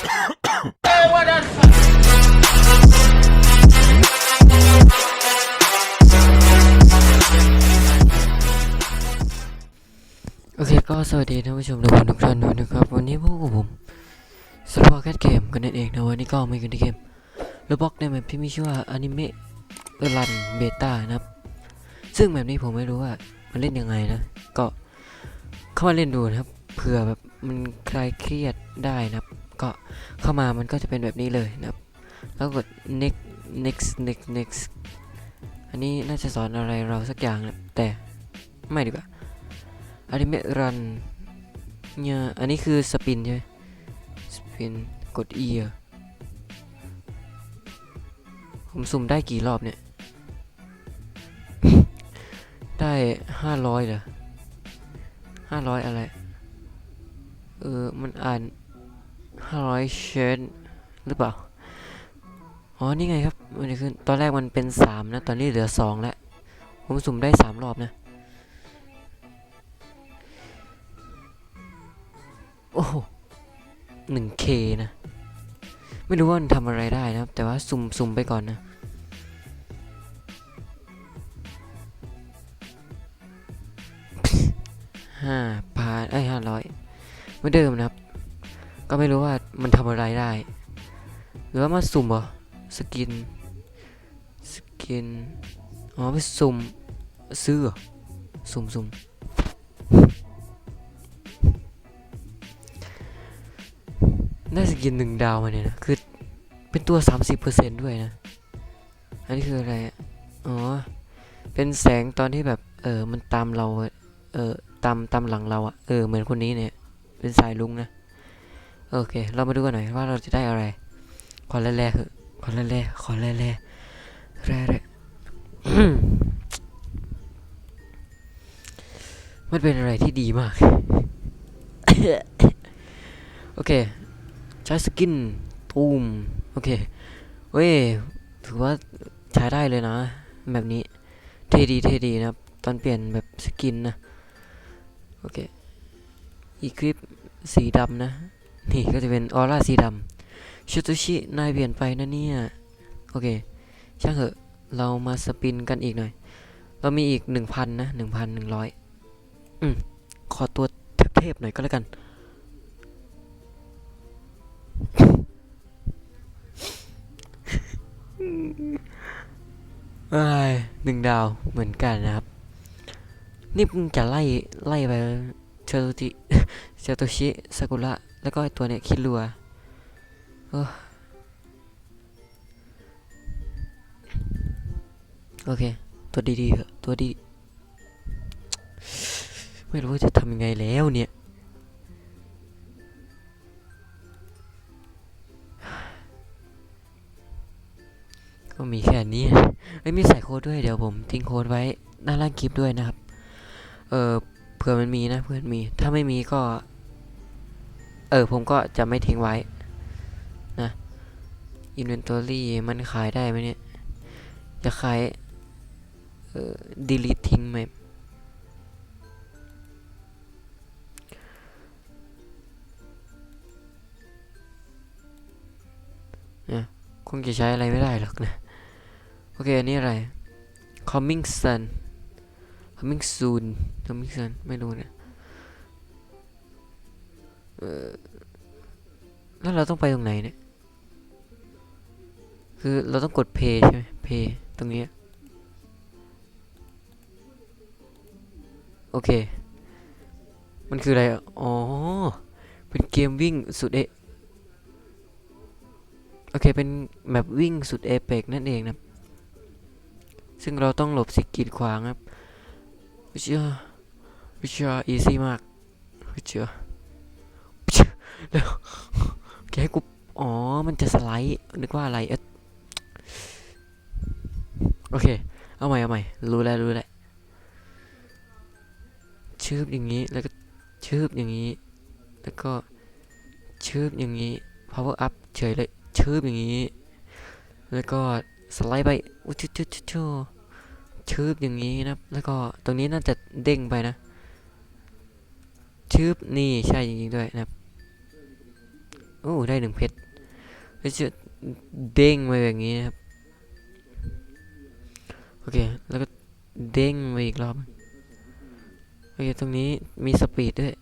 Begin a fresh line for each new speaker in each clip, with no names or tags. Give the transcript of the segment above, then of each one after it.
โอเคก็สวัสดีท่านผู้ชมทุกคนทุกท่านด้วยนะครับ วันนี้พวกผมสปอร์แคทเกมกันนั่นเองนะวันนี้ก็มากันที่เกมระบอกในแมปที่มีชื่อว่าอนิเมะรันเบต้านะครับ ซึ่งแบบนี้ผมไม่รู้ว่ามันเล่นยังไงนะ ก็เข้ามาเล่นดูนะครับเผื่อแบบมันคลายเครียดได้นะครับ ก็เข้ามามันก็จะเป็นแบบนี้เลยนะครับ แล้วกด next next next next อันนี้น่าจะสอนอะไรเราสักอย่างนะแต่ไม่ดีกว่าอนิเมะรันเนี่ยอันนี้คือสปินใช่ไหมสปินกด E อะผมสุ่มได้กี่รอบเนี่ย ได้ห้าร้อยเหรอห้าร้อยอะไร เออ มันอ่าน ร้อยเชนหรือเปล่า อ๋อ นี่ไงครับมันจะขึ้น ตอนแรกมันเป็นสามนะ ตอนนี้เหลือสองแล้ว ผมสุ่มได้สามรอบนะ โอ้หนึ่งเคนะ ไม่รู้ว่ามันทำอะไรได้นะครับ แต่ว่าซุ่มซุ่มไปก่อนนะห้าพาไอ้ห้าร้อยเหมือนเดิมนะครับ ก็ไม่รู้ว่า มันทำอะไรได้ หรือว่ามาสุ่มเหรอ สกิน สกิน อ๋อไปสุ่มซื้อเหรอสุ่มสุ่มได้สกินหนึ่งดาวมาเนี่ยนะ คือเป็นตัว 30%ด้วยนะ อันนี้คืออะไรอะอ๋อ เป็นแสงตอนที่แบบ เออ มันตามเรา เออ ตาม ตามหลังเราอะเออ เหมือนคนนี้เนี่ย เป็นสายลุงนะ โอเค เรามาดูกันหน่อยว่าเราจะได้อะไร ขอแร่ๆเถอะขอแร่ๆขอแร่ๆแร่แร่อืมมันเป็นอะไรที่ดีมาก โอเค ใช้สกินตูม โอเค เว้ย ถือว่าใช้ได้เลยนะ แบบนี้ เท่ดีเท่ดีนะครับ ตอนเปลี่ยนแบบสกินนะ โอเค อีคลิปสีดำนะ นี่ก็จะเป็นออร่าสีดำชูตุชินายเปลี่ยนไปนะเนี่ยโอเค ช่างเหอะ เรามาสปินกันอีกหน่อย เรามีอีกหนึ่งพันนะหนึ่งพันหนึ่งร้อยอืม ขอตัวเทพๆหน่อยก็แล้วกันเอ้หนึ่งดาวเหมือนกันนะครับ นี่มึงจะไล่ ไล่ไปเชโตจิเชโตชิซากุระ แล้วก็ตัวเนี้ยคิดรัวโอเค ตัวดีๆเหอะตัวดี ไม่รู้จะทำยังไงแล้วเนี่ยก็มีแค่นี้ไม่มีใส่โค้ดด้วยเดี๋ยวผมทิ้งโค้ดไว้ด้านล่างคลิปด้วยนะครับ เออเผื่อมันมีนะเพื่อนมี ถ้าไม่มีก็ เออผมก็จะไม่ทิ้งไว้นะ inventory มันขายได้ไหมเนี่ย จะขาย เอ่อ delete ทิ้งไหมนี่ยคงจะใช้อะไรไม่ได้หรอกนะ โอเค อันนี้อะไร coming soon coming soon coming soon ไม่รู้เนี่ย แล้วเราต้องไปตรงไหนเนี่ย คือเราต้องกด pay ใช่ไหม pay ตรงนี้ โอเค มันคืออะไร อ๋อ เป็นเกมวิ่งสุดเอะโอเค เป็นแบบวิ่งสุดเอเปกนั่นเองนะ ซึ่งเราต้องหลบสิกีดขวางครับวิเชียวิเชียอีซี่มากวิเชียวิเชียเร็วแกให้กู อ๋อ มันจะสไลด์ นึกว่าอะไรเอโอเค เอาใหม่ เอาใหม่ รู้แล้ว รู้แล้ว ชืบอย่างนี้ แล้วก็ชืบอย่างนี้ แล้วก็ชืบอย่างนี้ power up เฉยเลย ชืบอย่างนี้ แล้วก็สไลด์ไปอุ้ยชุชุชุชุชืบอย่างนี้นะ แล้วก็ตรงนี้น่าจะเด้งไปนะชืบนี่ใช่จริงๆด้วยนะครับ โอ้ได้หนึ่งเพชรก็จะเด้งมาแบบนี้นะครับ โอเค แล้วก็เด้งมาอีกรอบ โอเค ตรงนี้มีสปีดด้วย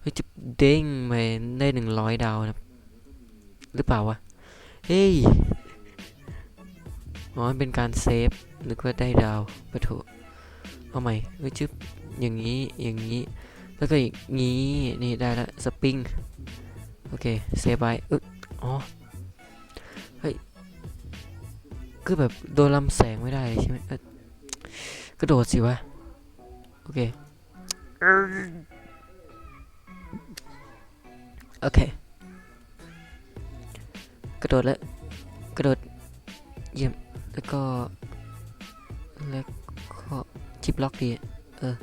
เฮ้ยจะเด้งมาได้หนึ่งร้อยดาวนะครับหรือเปล่าวะ เฮ้ย อ๋อมันเป็นการเซฟนึกว่าได้ดาวปะโถเอาใหม่เฮ้ยจึ๊บอย่างนี้ อย่างนี้ แล้วก็อีกงี้ นี่ได้ละ สปริง โอเค เซฟไว้อออ๋อ เฮ้ย คือแบบโดนลำแสงไม่ได้ใช่ไหมเอ้ยกระโดดสิวะ โอเค โอเค กระโดดแล้ว กระโดด เยี่ยม แล้วก็ แล้วก็ชิปล็อกดี เออ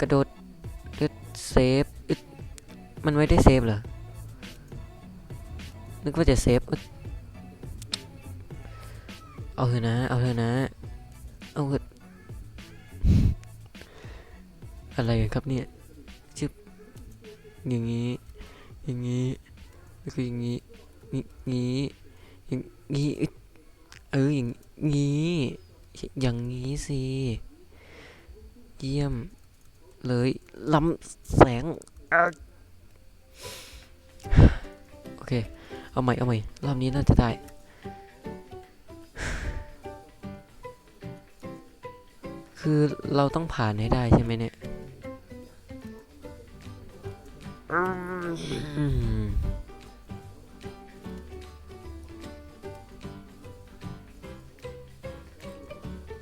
กระโดดเลือดเซฟ มันไม่ได้เซฟเหรอ นึกว่าจะเซฟ เอาเถอะนะ เอาเถอะนะ เอาเถอะอะไรกันครับเนี่ยชึบอย่างนี้ อย่างนี้แล้วก็อย่างนี้นี่งี้อย่างงี้อึดเอออย่างงี้ อย่างงี้สิเยี่ยม เลยลำแสงอ เค เอาใหม่ เอาใหม่ รอบนี้น่าจะได้ คือเราต้องผ่านให้ได้ใช่ไหมเนี่ย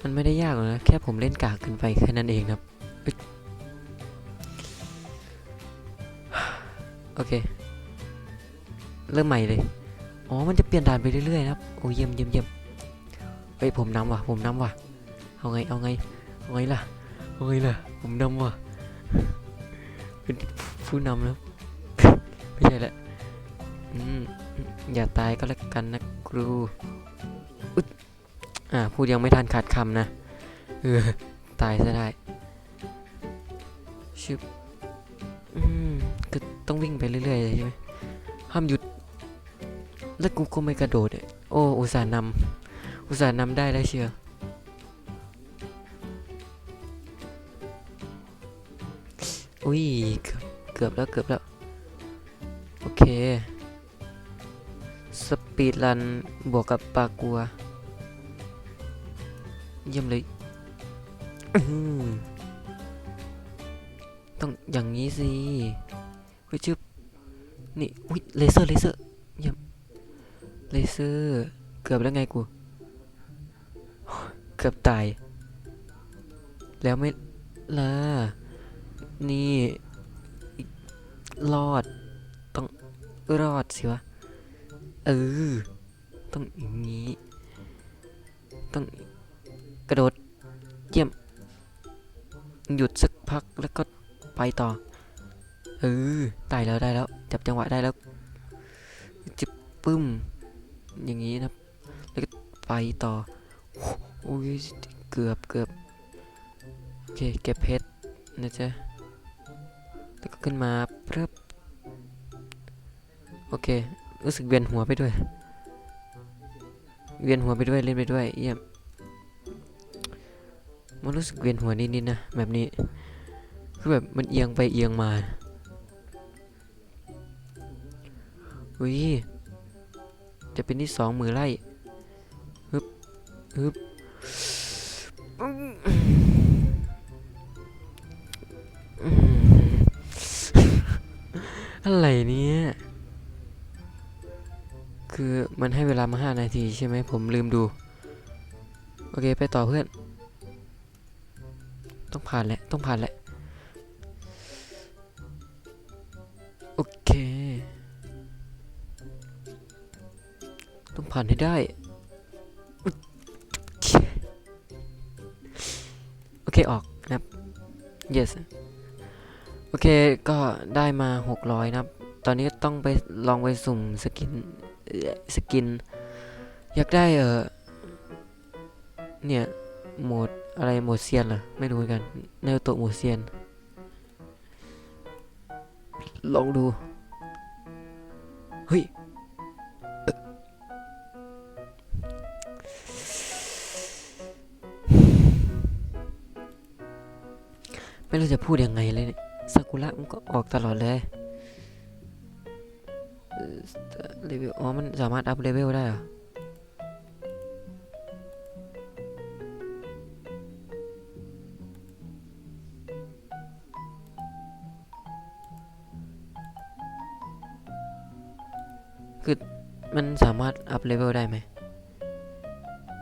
มันไม่ได้ยากหรอกนะ แค่ผมเล่นกากเกินไปแค่นั้นเองครับ โอเค เริ่มใหม่เลย อ๋อ มันจะเปลี่ยนด่านไปเรื่อยๆนะครับ โอ้เยี่ยมเยี่ยมเยี่ยมเฮ้ย ผมนำว่ะ ผมนำว่ะ เอาไง เอาไง เอาไงล่ะ เอาไงล่ะ ผมนำว่ะ เป็นผู้นำแล้ว ไม่ใช่ละอืมอย่าตายก็แล้วกันนะครูอุ๊ยอ่า พูดยังไม่ทันขาดคำนะ เออ ตายซะได้ ชึบ อืม คือต้องวิ่งไปเรื่อยๆเลยใช่ไหมห้ามหยุด แล้วกูก็ไม่กระโดดเนี่ยโอ้อุตส่าห์นำอุตส่าห์นำได้แล้วเชียวอุ้ยเกือบแล้วเกือบแล้ว โอเค สปีดรันบวกกับปากัว เยี่ยมเลยต้องอย่างนี้สิเฮ้ยชึบนี่อุ้ยเลเซอร์เลเซอร์ เลเซอร์เกือบแล้วไงกู เกือบตาย แล้วไม่ล่ะนี่อีกรอด ต้องรอดสิวะ เออ ต้องอย่างนี้ ต้องกระโดดเยี่ยม หยุดสักพักแล้วก็ไปต่อ เออ ได้แล้วได้แล้ว จับจังหวะได้แล้วจิบปึ้ม อย่างนี้นะครับ แล้วก็ไปต่อโอ้ยเกือบเกือบโอเคเก็บเพชรนะจ๊ะแล้วก็ขึ้นมาเพิ่มโอเค รู้สึกเวียนหัวไปด้วย เวียนหัวไปด้วยเล่นไปด้วยเยี่ยมมันรู้สึกเวียนหัวนิดๆนะแบบนี้คือแบบมันเอียงไปเอียงมาอุ้ย จะเป็นที่สองมือไล่ฮึบฮึบอะไรเนี่ยคือมันให้เวลามาห้านาทีใช่ไหมผมลืมดู โอเค ไปต่อเพื่อน ต้องผ่านแหละ ต้องผ่านแหละ ผ่านให้ได้ โอเคออกนะครับ yes โอเคก็ได้มา 600 นะครับ ตอนนี้ต้องไปลองไปสุ่มสกินสกิน อยากได้เออเนี่ยโหมดอะไรโหมดเซียนเหรอ ไม่รู้กันเนโตะโหมดเซียน ลองดู เฮ้ย รู้จะพูดยังไงเลยซากุระมันก็ออกตลอดเลยเลเวลอ๋อ มันสามารถอัพเลเวลได้เหรอคือมันสามารถอัพเลเวลได้ไหม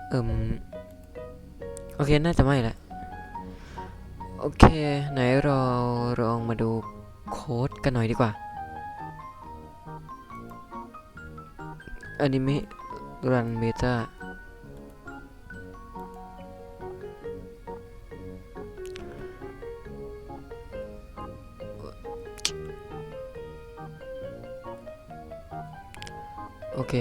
เอิมโอเค น่าจะไม่แหละ อเค ไหนเราลองมาดูโค้ดกันหน่อยดีกว่าอนิเมะรันเบต้าโอเค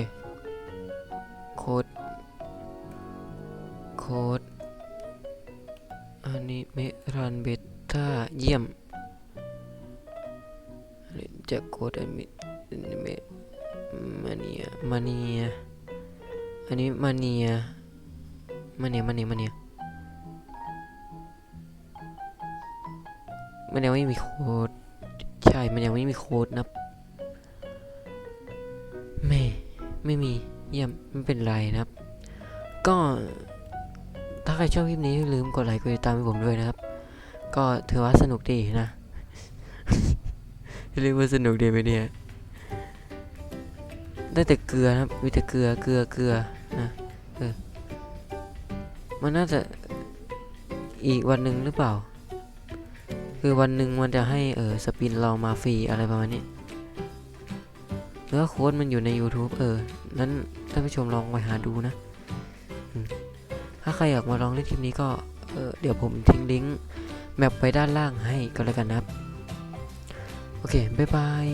อนิเมะรันเบต้าเยี่ยมจะโค้ดอนิเมะอนิเมะมาเนียมาเนียอันนี้มาเนียมาเนียมาเนียมาเนียมันยังไม่มีโค้ดใช่ มันยังไม่มีโค้ดนะไม่ไม่มีเยี่ยมไม่เป็นไรนะครับ ก็ ถ้าใครชอบคลิปนี้อย่าลืมกดไลค์กดติดตามให้ผมด้วยนะครับ ก็ถือว่าสนุกดีนะเรียกว่าสนุกดีไหมเนี่ย ได้แต่เกลือนะครับมีแต่เกลือเกลือเกลือนะเออมันน่าจะอีกวันหนึ่งหรือเปล่า คือวันหนึ่งมันจะให้เออสปินเรามาฟรีอะไรประมาณนี้หรือว่าโค้ดมันอยู่ใน YouTube เออ นั้นท่านผู้ชมลองไปหาดูนะ ถ้าใครอยากมาลองเล่นคลิปนี้ก็เออเดี๋ยวผมทิ้งลิงก์แมปไปด้านล่างให้ก็แล้วกันนะครับ โอเค บ๊ายบาย